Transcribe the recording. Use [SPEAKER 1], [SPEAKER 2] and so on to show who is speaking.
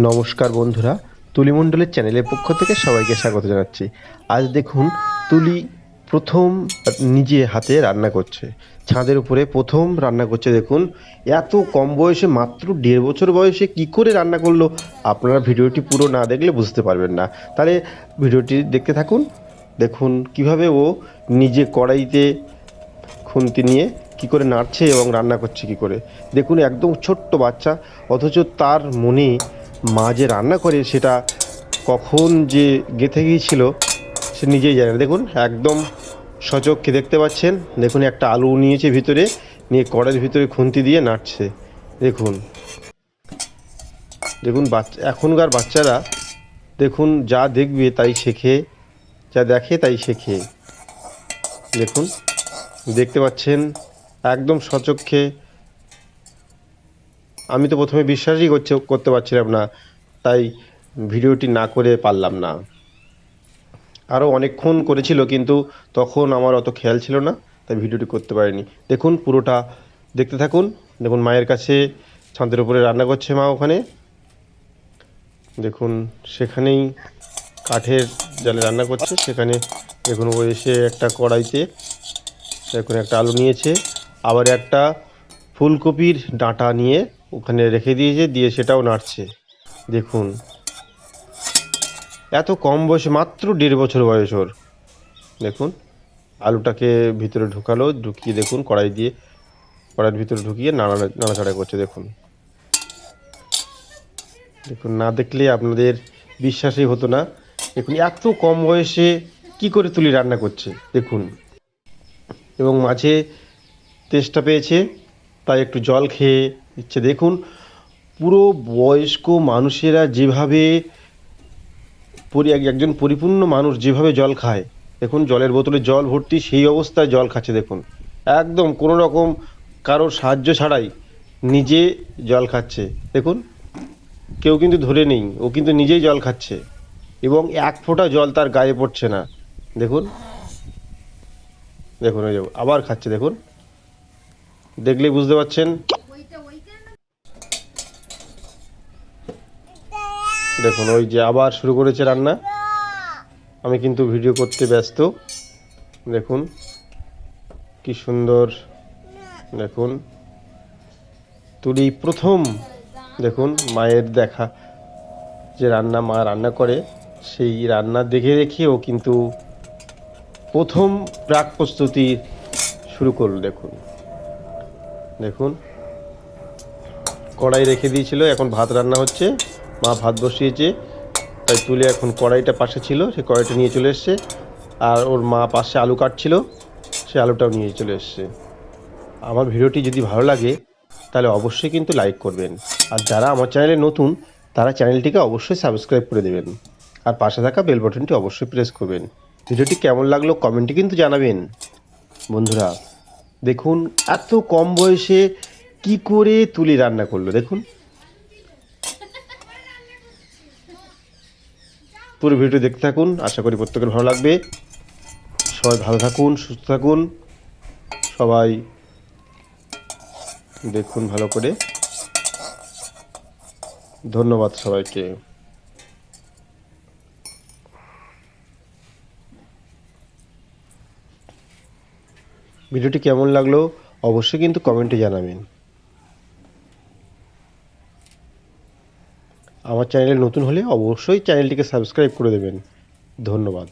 [SPEAKER 1] নমস্কার বন্ধুরা তুলিমণ্ডলের চ্যানেলের পক্ষ থেকে সবাইকে স্বাগত জানাচ্ছি। আজ দেখুন, তুলি প্রথম নিজে হাতে রান্না করছে। ছাদের উপরে প্রথম রান্না করছে, দেখুন, এত কম বয়সে, মাত্র দেড় বছর বয়সে কি করে রান্না করল? আপনারা ভিডিওটি পুরো না দেখলে বুঝতে পারবেন না। তাহলে ভিডিওটি দেখতে থাকুন, দেখুন কীভাবে ও নিজে কড়াইতে খুন্তি নিয়ে কি করে নাড়ছে এবং রান্না করছে কি করে। দেখুন, একদম ছোট্ট বাচ্চা, অথচ তার মনে মা যে রান্না করে সেটা কখন যে গেঁথে গিয়েছিল, সে নিজেই জানে। দেখুন, একদম সচক্ষে দেখতে পাচ্ছেন। দেখুন, একটা আলু নিয়েছে ভিতরে, নিয়ে কড়ের ভিতরে খুন্তি দিয়ে নাড়ছে। দেখুন। দেখুন বাচ্চা এখনকার বাচ্চারা, দেখুন, যা দেখবে তাই শেখে, যা দেখে তাই শেখে। দেখুন, দেখতে পাচ্ছেন, একদম সচক্ষে আমি তো প্রথমে বিশ্বাসই করছে করতে পারছিলাম না, তাই ভিডিওটি না করে পারলাম না। আরও অনেকক্ষণ করেছিল, কিন্তু তখন আমার অত খেয়াল ছিল না, তাই ভিডিওটি করতে পারিনি। দেখুন পুরোটা, দেখতে থাকুন। দেখুন মায়ের কাছে ছাদের উপরে রান্না করছে মা ওখানে। দেখুন সেখানেই কাঠের জালে রান্না করছে। সেখানে দেখুন ও এসে একটা কড়াইতে দেখুন একটা আলু নিয়েছে। আবার একটা ফুলকপির ডাঁটা নিয়ে ওখানে রেখে দিয়েছে, দিয়ে সেটাও নাড়ছে। দেখুন। এত কম বয়সে, মাত্র দেড় বছর বয়স ওর। দেখুন, আলুটাকে ভিতরে ঢুকালো, ঢুকিয়ে দেখুন, কড়াই দিয়ে কড়াইয়ের ভিতরে ঢুকিয়ে নাড়া, নাড়াচাড়া করছে, দেখুন। দেখুন, না দেখলে আপনাদের বিশ্বাসই হতো না। দেখুন, এত কম বয়সে কি করে তুলি রান্না করছে, দেখুন। এবং মাঝে তেষ্টা পেয়েছে, তাই একটু জল খেয়ে দিচ্ছে দেখুন, পুরো বয়স্ক মানুষেরা যেভাবে পরি, এক- একজন পরিপূর্ণ মানুষ যেভাবে জল খায়, দেখুন, জলের বোতলে জল ভর্তি সেই অবস্থায় জল খাচ্ছে, দেখুন। একদম কোনো রকম কারোর সাহায্য ছাড়াই নিজে জল খাচ্ছে, দেখুন। কেউ কিন্তু ধরে নেই, ও কিন্তু নিজেই জল খাচ্ছে, এবং এক ফোঁটা জল তার গায়ে পড়ছে না, দেখুন। দেখুন ওই আবার খাচ্ছে, দেখুন। দেখলেই বুঝতে পারছেন দেখুন, ওই যে আবার শুরু করেছে রান্না। আমি কিন্তু ভিডিও করতে ব্যস্ত। দেখুন, কি সুন্দর। দেখুন, তুলি প্রথম। দেখুন, মায়ের দেখা। যে রান্না মা রান্না করে, সেই রান্না দেখে দেখে ও কিন্তু প্রথম প্রাক প্রস্তুতি শুরু করল, দেখুন। দেখুন, কড়াই রেখে দিয়েছিল, এখন ভাত রান্না হচ্ছে। মা ভাত বসিয়েছে, তাই তুলে এখন কড়াইটা পাশে ছিল, সে কড়াইটা নিয়ে চলে এসছে। আর ওর মা পাশে আলু কাটছিল, সে আলুটাও নিয়ে চলে এসছে। আমার ভিডিওটি যদি ভালো লাগে, তাহলে অবশ্যই কিন্তু লাইক করবেন। আর যারা আমার চ্যানেলে নতুন, তারা চ্যানেলটিকে অবশ্যই সাবস্ক্রাইব করে দেবেন। আর পাশে থাকা বেল বাটনটি অবশ্যই প্রেস করবেন। ভিডিওটি কেমন লাগল কমেন্টে কিন্তু জানাবেন। বন্ধুরা, দেখুন এত কম বয়সে কি করে তুলি রান্না করল, দেখুন। পুরো ভিডিও দেখতে থাকুন। আশা করি প্রত্যেকের ভালো লাগবে। সবাই ভালো থাকুন, সুস্থ থাকুন। সবাই দেখুন ভালো করে। ধন্যবাদ সবাইকে। ভিডিওটি কেমন লাগল অবশ্যই কিন্তু কমেন্টে জানাবেন। আমার চ্যানেলে নতুন হলে অবশ্যই চ্যানেলটিকে সাবস্ক্রাইব করে দেবেন। ধন্যবাদ।